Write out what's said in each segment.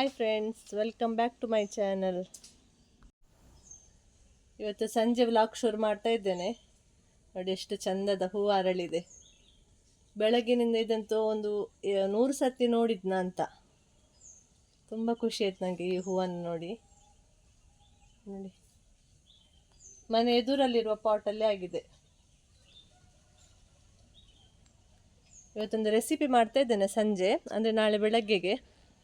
Hi friends, welcome back to my channel. ಇವತ್ತು ಸಂಜೆ vlog ಶುರು ಮಾಡ್ತಾ ಇದ್ದೇನೆ. ನೋಡಿ ಎಷ್ಟು ಚಂದದ ಹೂ ಅರಳಿದೆ. ಬೆಳಗಿನಿಂದ ಇದಂತೂ ಒಂದು ನೂರು ಸತಿ ನೋಡಿದ್ನ ಅಂತ. ತುಂಬ ಖುಷಿ ಆಯ್ತು ನನಗೆ ಈ ಹೂವನ್ನು ನೋಡಿ. ನೋಡಿ. ಮನೆ ಎದುರಲ್ಲಿರುವ ಪಾಟಲ್ಲೇ ಆಗಿದೆ. ಇವತ್ತೊಂದು ರೆಸಿಪಿ ಮಾಡ್ತಾ ಇದ್ದೇನೆ ಸಂಜೆ, ಅಂದರೆ ನಾಳೆ ಬೆಳಗ್ಗೆಗೆ,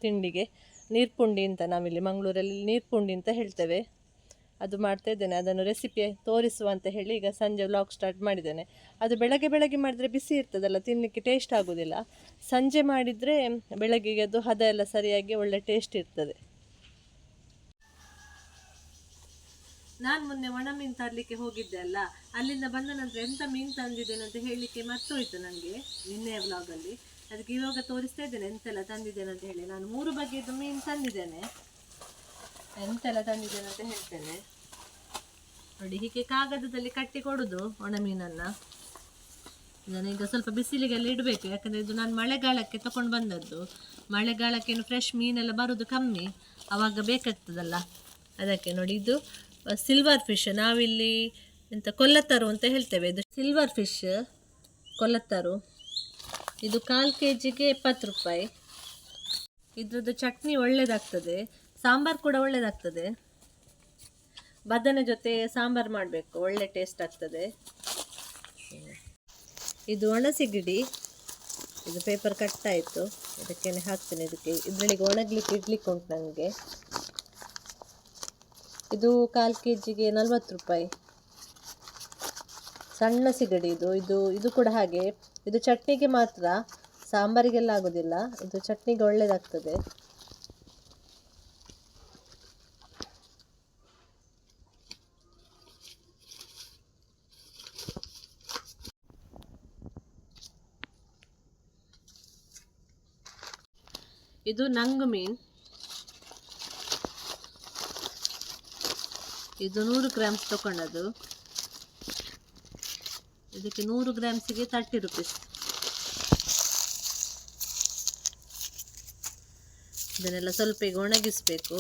ತಿಂಡಿಗೆ. ನೀರ್ಪುಂಡಿ ಅಂತ ನಾವಿಲ್ಲಿ ಮಂಗಳೂರಲ್ಲಿ ನೀರ್ಪುಂಡಿ ಅಂತ ಹೇಳ್ತೇವೆ. ಅದು ಮಾಡ್ತಾ ಇದ್ದೇನೆ. ಅದನ್ನು ರೆಸಿಪಿ ತೋರಿಸುವ ಅಂತ ಹೇಳಿ ಈಗ ಸಂಜೆ ವ್ಲಾಗ್ ಸ್ಟಾರ್ಟ್ ಮಾಡಿದ್ದೇನೆ. ಅದು ಬೆಳಗ್ಗೆ ಬೆಳಗ್ಗೆ ಮಾಡಿದರೆ ಬಿಸಿ ಇರ್ತದಲ್ಲ ತಿನ್ನಲಿಕ್ಕೆ ಟೇಸ್ಟ್ ಆಗೋದಿಲ್ಲ. ಸಂಜೆ ಮಾಡಿದರೆ ಬೆಳಗ್ಗೆಗೆ ಅದು ಹದ ಎಲ್ಲ ಸರಿಯಾಗಿ ಒಳ್ಳೆ ಟೇಸ್ಟ್ ಇರ್ತದೆ. ನಾನು ಮೊನ್ನೆ ಒಣ ಮೀನು ತರಲಿಕ್ಕೆ ಹೋಗಿದ್ದೆ ಅಲ್ಲ. ಅಲ್ಲಿಂದ ಬಂದ ನಂತರ ಎಂಥ ಮೀನು ತಂದಿದ್ದೇನೆ ಅಂತ ಹೇಳಲಿಕ್ಕೆ ಮರ್ತೋಯ್ತು ನನಗೆ ನಿನ್ನೆಯ ವ್ಲಾಗಲ್ಲಿ ಅದಕ್ಕೆ ಇವಾಗ ತೋರಿಸ್ತಾ ಇದ್ದೇನೆ, ಎಂತೆಲ್ಲ ತಂದಿದ್ದೇನೆ ಅಂತ ಹೇಳಿ. ನಾನು ಮೂರು ಬಗೆಯದ್ದು ಮೀನು ತಂದಿದ್ದೇನೆ. ಎಂತೆಲ್ಲ ತಂದಿದ್ದೇನೆ ಅಂತ ಹೇಳ್ತೇನೆ. ನೋಡಿ, ಹೀಗೆ ಕಾಗದದಲ್ಲಿ ಕಟ್ಟಿ ಕೊಡುದು ಒಣ ಮೀನನ್ನು. ನಾನು ಈಗ ಸ್ವಲ್ಪ ಬಿಸಿಲಿಗೆಲ್ಲ ಇಡಬೇಕು. ಯಾಕಂದರೆ ಇದು ನಾನು ಮಳೆಗಾಲಕ್ಕೆ ತಗೊಂಡು ಬಂದದ್ದು. ಮಳೆಗಾಲಕ್ಕೇನು ಫ್ರೆಶ್ ಮೀನೆಲ್ಲ ಬರೋದು ಕಮ್ಮಿ. ಆವಾಗ ಬೇಕಾಗ್ತದಲ್ಲ. ಅದಕ್ಕೆ ನೋಡಿ, ಇದು ಸಿಲ್ವರ್ ಫಿಶ್ ನಾವಿಲ್ಲಿ ಎಂತ ಕೊಲ್ಲತ್ತರು ಅಂತ ಹೇಳ್ತೇವೆ. ಇದು ಸಿಲ್ವರ್ ಫಿಶ್ ಕೊಲ್ಲತ್ತರು ಇದು ಕಾಲು ಕೆ ಜಿಗೆ ಎಪ್ಪತ್ತು ರೂಪಾಯಿ. ಇದ್ರದ್ದು ಚಟ್ನಿ ಒಳ್ಳೇದಾಗ್ತದೆ, ಸಾಂಬಾರು ಕೂಡ ಒಳ್ಳೇದಾಗ್ತದೆ. ಬದನೆ ಜೊತೆ ಸಾಂಬಾರು ಮಾಡಬೇಕು, ಒಳ್ಳೆ ಟೇಸ್ಟ್ ಆಗ್ತದೆ. ಇದು ಒಣಸಿಗಿಡಿ ಇದು ಪೇಪರ್ ಕಟ್ ಆಯಿತು. ಇದಕ್ಕೆ ಹಾಕ್ತೇನೆ ಇದಕ್ಕೆ. ಇದರೊಳಗೆ ಒಣಗ್ಲಿಕ್ಕೆ, ಇಡ್ಲಿಕ್ಕೆ ಉಂಟು ನನಗೆ ಇದು ಕಾಲು ಕೆ ಜಿಗೆ ನಲ್ವತ್ತು ರೂಪಾಯಿ. ಸಣ್ಣ ಸಿಗಡಿ ಇದು. ಇದು ಇದು ಕೂಡ ಹಾಗೆ. ಇದು ಚಟ್ನಿಗೆ ಮಾತ್ರ ಸಾಂಬಾರಿಗೆಲ್ಲ ಆಗೋದಿಲ್ಲ. ಇದು ಚಟ್ನಿಗೆ ಒಳ್ಳೆಯದಾಗ್ತದೆ ಇದು ನಂಗ್ ಮೀನ್. ಇದು ನೂರು ಗ್ರಾಮ್ಸ್ ತಗೊಂಡದ್ದು ಇದಕ್ಕೆ ನೂರು ಗ್ರಾಮ್ಸಿಗೆ ತರ್ಟಿ ರುಪೀಸ್ ಇದನ್ನೆಲ್ಲ ಸ್ವಲ್ಪ ಈಗ ಒಣಗಿಸ್ಬೇಕು.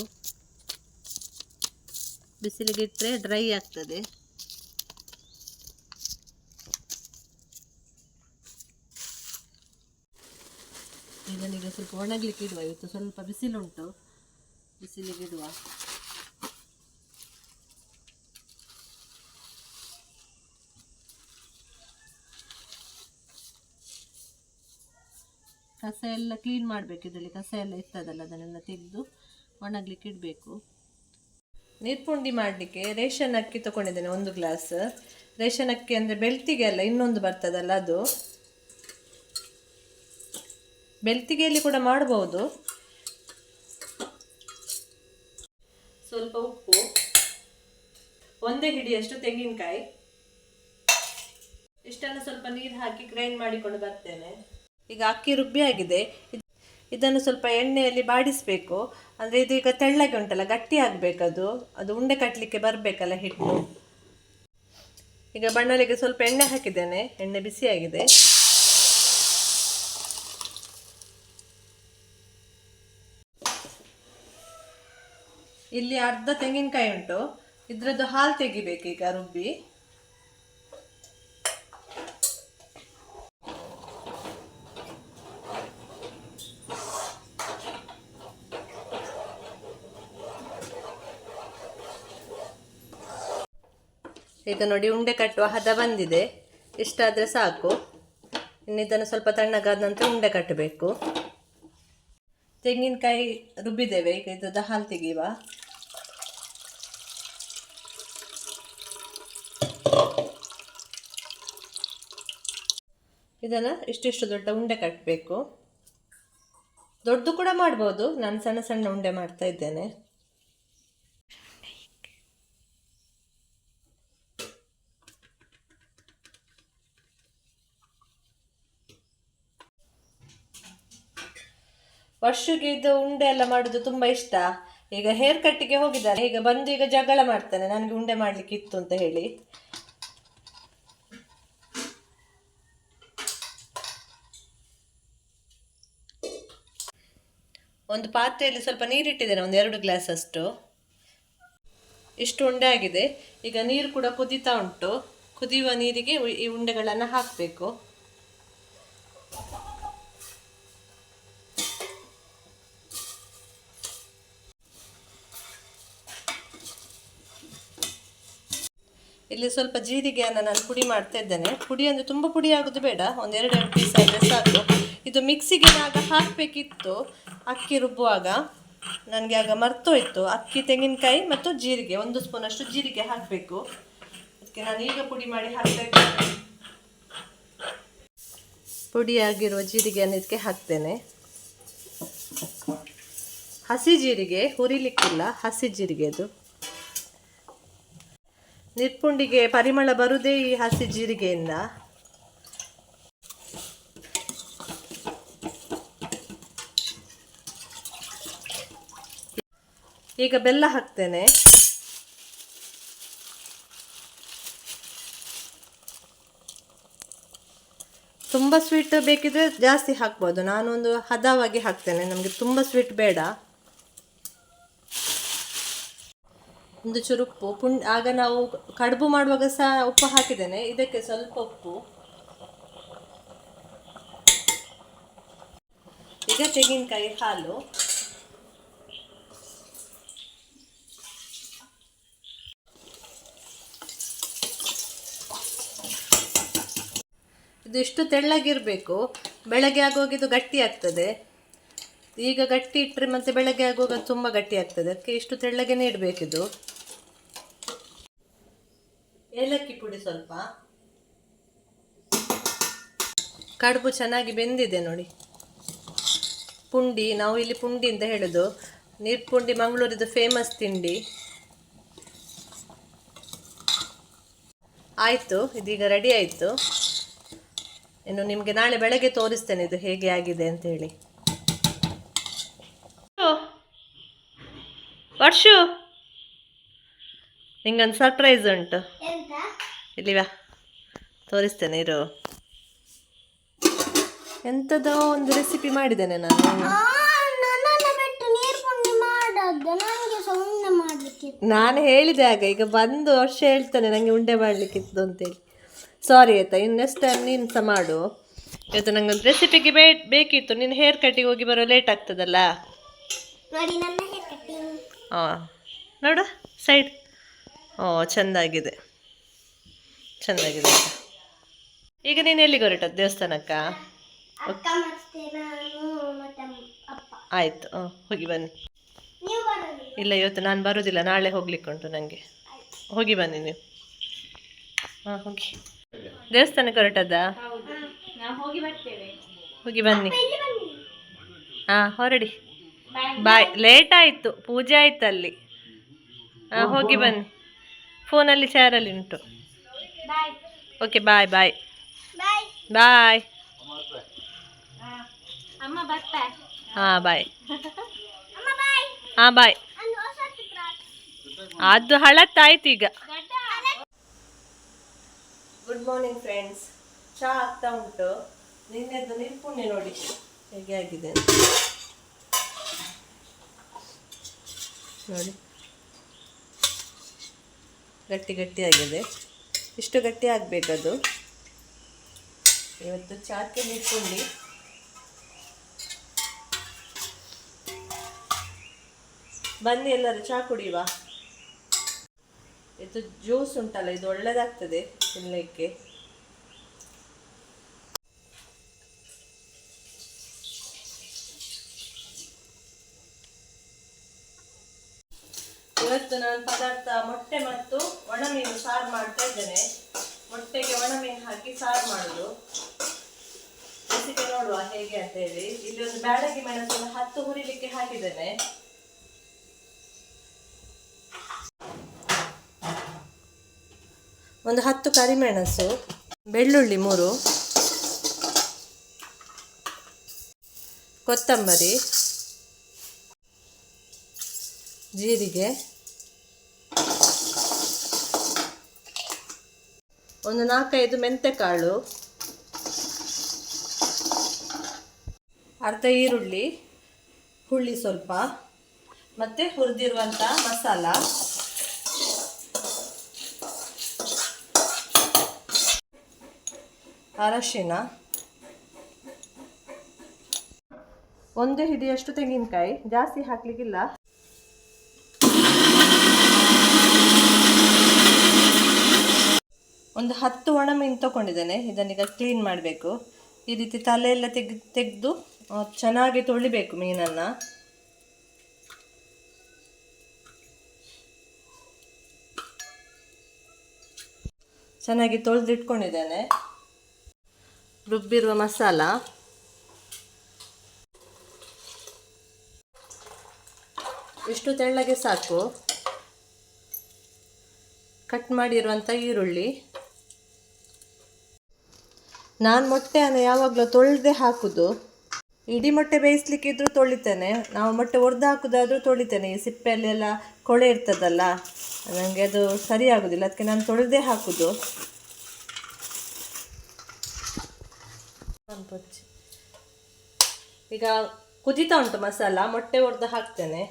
ಬಿಸಿಲಿಗೆ ಇಟ್ಟರೆ ಡ್ರೈ ಆಗ್ತದೆ. ಇದನ್ನೀಗ ಸ್ವಲ್ಪ ಒಣಗಲಿಕ್ಕೆ ಇಡುವ, ಇವತ್ತು ಸ್ವಲ್ಪ ಬಿಸಿಲುಂಟು. ಬಿಸಿಲಿಗೆ ಕಸ ಎಲ್ಲ ಕ್ಲೀನ್ ಮಾಡಬೇಕು ಇದರಲ್ಲಿ. ಕಸ ಎಲ್ಲ ಇರ್ತದಲ್ಲ, ಅದನ್ನೆಲ್ಲ ತೆಗೆದು ಒಣಗ್ಲಿಕ್ಕೆ ಇಡಬೇಕು. ನೀರ್ಪುಂಡಿ ಮಾಡಲಿಕ್ಕೆ ರೇಷನ್ ಅಕ್ಕಿ ತೊಗೊಂಡಿದ್ದೇನೆ ಒಂದು ಗ್ಲಾಸ್ ರೇಷನ್ ಅಕ್ಕಿ ಅಂದರೆ ಬೆಳ್ತಿಗೆ ಅಲ್ಲ, ಇನ್ನೊಂದು ಬರ್ತದಲ್ಲ ಅದು. ಬೆಳ್ತಿಗೆಯಲ್ಲಿ ಕೂಡ ಮಾಡ್ಬೋದು. ಸ್ವಲ್ಪ ಉಪ್ಪು. ಒಂದೇ ಹಿಡಿಯಷ್ಟು ತೆಂಗಿನಕಾಯಿ. ಇಷ್ಟನ್ನು ಸ್ವಲ್ಪ ನೀರು ಹಾಕಿ ಗ್ರೈಂಡ್ ಮಾಡಿಕೊಂಡು ಬರ್ತೇನೆ. ಈಗ ಅಕ್ಕಿ ರುಬ್ಬಿ ಆಗಿದೆ. ಇದನ್ನು ಸ್ವಲ್ಪ ಎಣ್ಣೆಯಲ್ಲಿ ಬಾಡಿಸಬೇಕು. ಅಂದರೆ ಇದು ಈಗ ತೆಳ್ಳಗೆ ಉಂಟಲ್ಲ, ಗಟ್ಟಿ ಆಗಬೇಕದು ಅದು. ಉಂಡೆ ಕಟ್ಟಲಿಕ್ಕೆ ಬರಬೇಕಲ್ಲ ಹಿಟ್ಟು. ಈಗ ಬಣ್ಣಲಿಗೆ ಸ್ವಲ್ಪ ಎಣ್ಣೆ ಹಾಕಿದ್ದೇನೆ. ಎಣ್ಣೆ ಬಿಸಿಯಾಗಿದೆ ಇಲ್ಲಿ ಅರ್ಧ ತೆಂಗಿನಕಾಯಿ ಉಂಟು. ಇದರದ್ದು ಹಾಲು ತೆಗಿಬೇಕು ಈಗ ರುಬ್ಬಿ. ಈಗ ನೋಡಿ ಉಂಡೆ ಕಟ್ಟುವ ಹದ ಬಂದಿದೆ. ಇಷ್ಟಾದರೆ ಸಾಕು. ಇನ್ನಿದನ್ನು ಸ್ವಲ್ಪ ತಣ್ಣಗಾದ ನಂತರ ಉಂಡೆ ಕಟ್ಟಬೇಕು. ತೆಂಗಿನಕಾಯಿ ರುಬ್ಬಿದ್ದೇವೆ. ಈಗ ಇದು ಹಾಲು ತೆಗೆಯುವ. ಇದನ್ನು ಇಷ್ಟಿಷ್ಟು ದೊಡ್ಡ ಉಂಡೆ ಕಟ್ಟಬೇಕು ದೊಡ್ಡದು ಕೂಡ ಮಾಡ್ಬೋದು. ನಾನು ಸಣ್ಣ ಸಣ್ಣ ಉಂಡೆ ಮಾಡ್ತಾ ಇದ್ದೇನೆ. ವರ್ಷಕ್ಕೆ ಇದು ಉಂಡೆ ಎಲ್ಲ ಮಾಡೋದು ತುಂಬಾ ಇಷ್ಟ. ಈಗ ಹೇರ್ ಕಟ್ಟಿಗೆ ಹೋಗಿದ್ದಾರೆ. ಈಗ ಬಂದು ಈಗ ಜಗಳ ಮಾಡ್ತಾನೆ. ನನಗೆ ಉಂಡೆ ಮಾಡ್ಲಿಕ್ಕೆ ಇತ್ತು ಅಂತ ಹೇಳಿ. ಒಂದು ಪಾತ್ರೆಯಲ್ಲಿ ಸ್ವಲ್ಪ ನೀರಿಟ್ಟಿದ್ದೇನೆ, ಒಂದು ಎರಡು ಗ್ಲಾಸ್ ಅಷ್ಟು. ಇಷ್ಟು ಉಂಡೆ ಆಗಿದೆ. ಈಗ ನೀರು ಕೂಡ ಕುದೀತಾ ಉಂಟು. ಕುದಿಯುವ ನೀರಿಗೆ ಈ ಉಂಡೆಗಳನ್ನು ಹಾಕಬೇಕು. ಇಲ್ಲಿ ಸ್ವಲ್ಪ ಜೀರಿಗೆಯನ್ನು ನಾನು ಪುಡಿ ಮಾಡ್ತಾ ಇದ್ದೇನೆ. ಪುಡಿ ಅಂದರೆ ತುಂಬ ಪುಡಿ ಆಗೋದು ಬೇಡ, ಒಂದು ಎರಡು ಎರಡು ಪೀಸ್ ಆದರೆ ಸಾಕು. ಇದು ಮಿಕ್ಸಿಗೆ ಆಗ ಹಾಕಬೇಕಿತ್ತು, ಅಕ್ಕಿ ರುಬ್ಬುವಾಗ. ನನಗೆ ಆಗ ಮರ್ತೋಯ್ತು. ಅಕ್ಕಿ, ತೆಂಗಿನಕಾಯಿ ಮತ್ತು ಜೀರಿಗೆ, ಒಂದು ಸ್ಪೂನಷ್ಟು ಜೀರಿಗೆ ಹಾಕಬೇಕು. ಅದಕ್ಕೆ ನಾನು ಈಗ ಪುಡಿ ಮಾಡಿ ಹಾಕ್ತಾ ಇದ್ದೇನೆ. ಪುಡಿಯಾಗಿರುವ ಜೀರಿಗೆಯನ್ನು ಇದಕ್ಕೆ ಹಾಕ್ತೇನೆ. ಹಸಿ ಜೀರಿಗೆ ಹುರಿಲಿಕ್ಕಿಲ್ಲ, ಹಸಿ ಜೀರಿಗೆ ಅದು. ನಿರ್ಪುಂಡಿಗೆ ಪರಿಮಳ ಬರುವುದೇ ಈ ಹಸಿ ಜೀರಿಗೆಯಿಂದ? ಈಗ ಬೆಲ್ಲ ಹಾಕ್ತೇನೆ. ತುಂಬ ಸ್ವೀಟ್ ಬೇಕಿದ್ರೆ ಜಾಸ್ತಿ ಹಾಕ್ಬೋದು. ನಾನೊಂದು ಹದವಾಗಿ ಹಾಕ್ತೇನೆ. ನಮಗೆ ತುಂಬ ಸ್ವೀಟ್ ಬೇಡ. ಒಂದು ಚೂರು ಉಪ್ಪು ಪುಂಡ್, ಆಗ ನಾವು ಕಡುಬು ಮಾಡುವಾಗ ಸಹ ಉಪ್ಪು ಹಾಕಿದ್ದೇನೆ. ಇದಕ್ಕೆ ಸ್ವಲ್ಪ ಉಪ್ಪು. ಈಗ ತೆಂಗಿನಕಾಯಿ ಹಾಲು. ಇದು ಇಷ್ಟು ತೆಳ್ಳಗಿರಬೇಕು. ಬೆಳಗ್ಗೆ ಆಗುವಾಗ ಇದು ಗಟ್ಟಿ ಆಗ್ತದೆ. ಈಗ ಗಟ್ಟಿ ಇಟ್ಟರೆ ಮತ್ತೆ ಬೆಳಗ್ಗೆ ಆಗುವಾಗ ತುಂಬ ಗಟ್ಟಿ ಆಗ್ತದೆ. ಅದಕ್ಕೆ ಇಷ್ಟು ತೆಳ್ಳಗೆನೇ ಇಡಬೇಕಿದು ಪುಡಿ ಸ್ವಲ್ಪ. ಕಡುಬು ಚೆನ್ನಾಗಿ ಬೆಂದಿದೆ ನೋಡಿ. ಪುಂಡಿ ನಾವು ಇಲ್ಲಿ ಪುಂಡಿ ಅಂತ ಹೇಳೋದು. ನೀರ್ಪುಂಡಿ ಮಂಗಳೂರಿದು ಫೇಮಸ್ ತಿಂಡಿ. ಆಯಿತು ಇದೀಗ ರೆಡಿ ಆಯಿತು. ಇನ್ನು ನಿಮಗೆ ನಾಳೆ ಬೆಳಗ್ಗೆ ತೋರಿಸ್ತೇನೆ ಇದು ಹೇಗೆ ಆಗಿದೆ ಅಂತ ಹೇಳಿ ವರ್ಷು. ನಿಂಗೊಂದು ಸರ್ಪ್ರೈಸ್ ಉಂಟು. ಇಲ್ಲಿ ಬಾ ತೋರಿಸ್ತೇನೆ ಇರು. ಎಂಥದೋ ಒಂದು ರೆಸಿಪಿ ಮಾಡಿದ್ದೇನೆ ನಾನು. ನಾನು ಹೇಳಿದೆ ಆಗ ಈಗ ಬಂದು ವರ್ಷ ಹೇಳ್ತಾನೆ ನನಗೆ ಉಂಡೆ ಮಾಡಲಿಕ್ಕಿತ್ತು ಅಂತೇಳಿ. ಸಾರಿ ಆಯ್ತಾ ಇನ್ನು ನೆಕ್ಸ್ಟ್ ಟೈಮ್ ನೀನು ಸಹ ಮಾಡು. ಇವತ್ತು ನಂಗೆ ಒಂದು ರೆಸಿಪಿಗೆ ಬೇ ಬೇಕಿತ್ತು ನೀನು ಹೇರ್ ಕಟ್ಟಿಗೆ ಹೋಗಿ ಬರೋ ಲೇಟ್ ಆಗ್ತದಲ್ಲ? ಹಾಂ ನೋಡು ಸೈಡ್ ಓ ಚೆಂದಾಗಿದೆ. ಚೆಂದಾಗಿದೆ ಆಯ್ತಾ. ಈಗ ನೀನು ಎಲ್ಲಿಗೆ ಹೊರಟದ್ದು? ದೇವಸ್ಥಾನಕ್ಕ? ಅಕ್ಕ ಮತ್ತೆ ನಾನು ಮತ್ತೆ ಅಪ್ಪ. ಆಯಿತು ಹೋಗಿ ಬನ್ನಿ. ಇಲ್ಲ ಇವತ್ತು ನಾನು ಬರೋದಿಲ್ಲ ನಾಳೆ ಹೋಗ್ಲಿಕ್ಕುಂಟು ನನಗೆ ಹೋಗಿ ಬನ್ನಿ ನೀವು. ಹಾಂ ಹೋಗಿ. ದೇವಸ್ಥಾನಕ್ಕೆ ಹೊರಟದ್ದಾ? ನಾವು ಹೋಗಿ ಬನ್ನಿ. ಹಾ ಬನ್ನಿ? ಹಾಂ ಹೊರಡಿ. ಬಾಯ್. ಲೇಟ್ ಆಯಿತು ಪೂಜೆ ಆಯ್ತು ಅಲ್ಲಿ ಹಾಂ ಹೋಗಿ ಬನ್ನಿ. ಫೋನಲ್ಲಿ ಚೇರಲ್ಲಿ ಉಂಟು. ಓಕೆ ಬಾಯ್ ಬಾಯ್ ಬಾಯ್ ಹಾಂ ಬಾಯ್ ಹಾಂ ಬಾಯ್ ಅದು ಹಳತ್ತಾಯ್ತು ಈಗ. ಗುಡ್ ಮಾರ್ನಿಂಗ್ ಫ್ರೆಂಡ್ಸ್ ಚಹಾ ಆಗ್ತಾ ಉಂಟು. ನಿನ್ನೆದ್ದು ನಿರ್ಪುಣ್ಯ ನೋಡಿ. ಹೇಗೆ ಆಗಿದೆ ನೋಡಿ. ಗಟ್ಟಿ ಗಟ್ಟಿ ಆಗಿದೆ. ಇಷ್ಟು ಗಟ್ಟಿ ಆಗಬೇಕದು. ಇವತ್ತು ಚಾಕ್ಕೆ ಇಟ್ಕೊಂಡು ಬನ್ನಿ ಎಲ್ಲರೂ ಚಹಾ ಕುಡಿಯುವ. ಇದು ಜ್ಯೂಸ್ ಉಂಟಲ್ಲ, ಇದು ಒಳ್ಳೆದಾಗ್ತದೆ ತಿನ್ನಲಿಕ್ಕೆ ಇವತ್ತು ನಾನು ಪದಾರ್ಥ ಮೊಟ್ಟೆ ಮತ್ತು ಒಣಮೀನು ಸಾರು ಮಾಡ್ತಾ ಇದ್ದೇನೆ. ಮೊಟ್ಟೆಗೆ ಒಣಮೀನು ಹಾಕಿ ಸಾರು ಮಾಡುದು. ರೆಸಿಪಿ ನೋಡುವ ಹೇಗೆ ಅಂತ ಹೇಳಿ. ಇಲ್ಲಿ ಒಂದು ಬ್ಯಾಡಗಿ ಮೆಣಸನ್ನು ಹತ್ತು ಹುರಿಲಿಕ್ಕೆ ಹಾಕಿದ್ದೇನೆ. ಒಂದು ಹತ್ತು ಕರಿಮೆಣಸು ಬೆಳ್ಳುಳ್ಳಿ ಮೂರು, ಕೊತ್ತಂಬರಿ, ಜೀರಿಗೆ ಒಂದು ನಾಲ್ಕೈದು ಮೆಂತೆಕಾಳು. ಅರ್ಧ ಈರುಳ್ಳಿ ಹುಳ್ಳಿ ಸ್ವಲ್ಪ, ಮತ್ತು ಹುರಿದಿರುವಂಥ ಮಸಾಲ. ಅರಶಿನ. ಒಂದು ಹಿಡಿಯಷ್ಟು ತೆಂಗಿನಕಾಯಿ. ಜಾಸ್ತಿ ಹಾಕ್ಲಿಕ್ಕಿಲ್ಲ. ಒಂದು ಹತ್ತು ಒಣ ಮೀನು ತಗೊಂಡಿದ್ದೇನೆ. ಇದನ್ನೀಗ ಕ್ಲೀನ್ ಮಾಡಬೇಕು. ಈ ರೀತಿ ತಲೆ ಎಲ್ಲ ತೆಗ್, ತೆಗೆದು ಚೆನ್ನಾಗಿ ತೊಳಿಬೇಕು ಮೀನನ್ನು. ಚೆನ್ನಾಗಿ ತೊಳೆದಿಟ್ಕೊಂಡಿದ್ದೇನೆ. ರುಬ್ಬಿರುವ ಮಸಾಲ. ಇಷ್ಟು ತೆಳ್ಳಗೆ ಸಾಕು. ಕಟ್ ಮಾಡಿರುವಂಥ ಈರುಳ್ಳಿ. ನಾನು ಮೊಟ್ಟೆಯನ್ನು ಯಾವಾಗಲೂ ತೊಳೆದೆ ಹಾಕುದು. ಇಡೀ ಮೊಟ್ಟೆ ಬೇಯಿಸ್ಲಿಕ್ಕಿದ್ರೂ ತೊಳಿತೇನೆ. ನಾವು ಮೊಟ್ಟೆ ಒಡೆದು ಹಾಕೋದಾದರೂ ತೊಳಿತೇನೆ. ಈ ಸಿಪ್ಪೆಯಲ್ಲೆಲ್ಲ ಕೊಳೆ ಇರ್ತದಲ್ಲ ನನಗೆ ಅದು ಸರಿ ಆಗೋದಿಲ್ಲ ಅದಕ್ಕೆ ನಾನು ತೊಳೆದೇ ಹಾಕೋದು. ಈಗ ಕುದಿತಾ ಉಂಟು ಮಸಾಲ. ಮೊಟ್ಟೆ ಒಡೆದು ಹಾಕ್ತೇನೆ.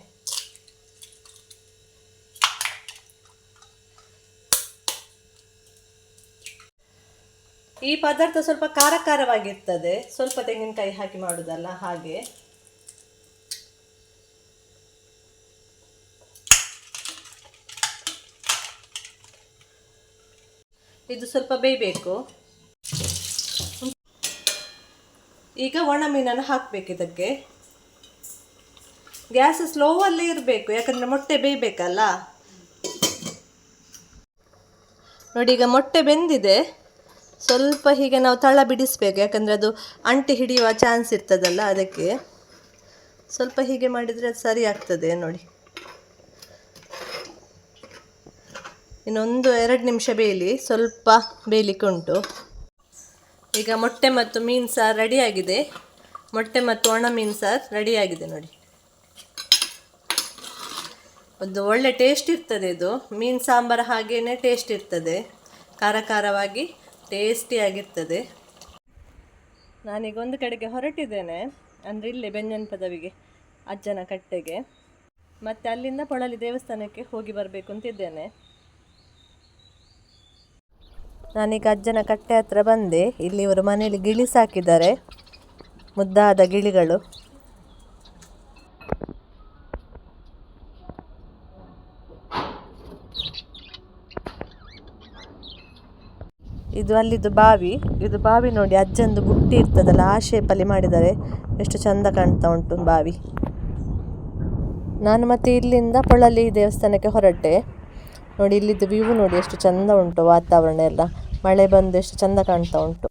ಈ ಪದಾರ್ಥ ಸ್ವಲ್ಪ ಖಾರ ಖಾರವಾಗಿರ್ತದೆ ಸ್ವಲ್ಪ ತೆಂಗಿನಕಾಯಿ ಹಾಕಿ ಮಾಡೋದಲ್ಲ ಹಾಗೆ. ಇದು ಸ್ವಲ್ಪ ಬೇಯಬೇಕು. ಈಗ ಒಣ ಮೀನನ್ನು ಹಾಕಬೇಕು ಇದಕ್ಕೆ. ಗ್ಯಾಸ್ ಸ್ಲೋವಲ್ಲೇ ಇರಬೇಕು, ಯಾಕಂದರೆ ಮೊಟ್ಟೆ ಬೇಯಬೇಕಲ್ಲ. ನೋಡಿ, ಈಗ ಮೊಟ್ಟೆ ಬೆಂದಿದೆ. ಸ್ವಲ್ಪ ಹೀಗೆ ನಾವು ತಳ ಬಿಡಿಸ್ಬೇಕು, ಯಾಕಂದರೆ ಅದು ಅಂಟಿ ಹಿಡಿಯುವ ಚಾನ್ಸ್ ಇರ್ತದಲ್ಲ ಅದಕ್ಕೆ. ಸ್ವಲ್ಪ ಹೀಗೆ ಮಾಡಿದರೆ ಅದು ಸರಿ ಆಗ್ತದೆ ನೋಡಿ. ಇನ್ನೊಂದು ಎರಡು ನಿಮಿಷ ಬೇಯಲಿ, ಸ್ವಲ್ಪ ಬೇಯಲಿಕ್ಕೆ ಉಂಟು ಈಗ ಮೊಟ್ಟೆ ಮತ್ತು ಮೀನು ಸಾರು ರೆಡಿಯಾಗಿದೆ. ಮೊಟ್ಟೆ ಮತ್ತು ಒಣ ಮೀನು ಸಾರು ರೆಡಿಯಾಗಿದೆ ನೋಡಿ. ಒಂದು ಒಳ್ಳೆ ಟೇಸ್ಟ್ ಇರ್ತದೆ ಇದು. ಮೀನು ಸಾಂಬಾರು ಹಾಗೇನೆ ಟೇಸ್ಟ್ ಇರ್ತದೆ. ಖಾರ ಖಾರವಾಗಿ ಟೇಸ್ಟಿಯಾಗಿರ್ತದೆ ನಾನೀಗ ಒಂದು ಕಡೆಗೆ ಹೊರಟಿದ್ದೇನೆ. ಅಂದರೆ ಇಲ್ಲೇ ಬೆಂಜನ್ ಪದವಿಗೆ, ಅಜ್ಜನ ಕಟ್ಟೆಗೆ. ಮತ್ತು ಅಲ್ಲಿಂದ ಪೊಳಲಿ ದೇವಸ್ಥಾನಕ್ಕೆ ಹೋಗಿ ಬರಬೇಕು ಅಂತಿದ್ದೇನೆ ನಾನೀಗ ಅಜ್ಜನ ಕಟ್ಟೆ ಹತ್ರ ಬಂದೆ. ಇಲ್ಲಿ ಇವರು ಮನೆಯಲ್ಲಿ ಗಿಳಿ ಸಾಕಿದ್ದಾರೆ. ಮುದ್ದಾದ ಗಿಳಿಗಳು. ಇದು ಅಲ್ಲಿದು ಬಾವಿ. ಇದು ಬಾವಿ ನೋಡಿ ಅಜ್ಜಂದು ಬುಟ್ಟಿ ಇರ್ತದಲ್ಲ, ಆ ಶೇಪಲ್ಲಿ ಮಾಡಿದ್ದಾರೆ. ಎಷ್ಟು ಚಂದ ಕಾಣ್ತಾ ಉಂಟು ಬಾವಿ. ನಾನು ಮತ್ತೆ ಇಲ್ಲಿಂದ ಪೊಳಲಿ ದೇವಸ್ಥಾನಕ್ಕೆ ಹೊರಟೆ. ನೋಡಿ ಇಲ್ಲಿದ್ದು ವ್ಯೂ ನೋಡಿ ಎಷ್ಟು ಚಂದ ಉಂಟು ವಾತಾವರಣ ಎಲ್ಲ. ಮಳೆ ಬಂದು ಎಷ್ಟು ಚಂದ ಕಾಣ್ತಾ ಉಂಟು.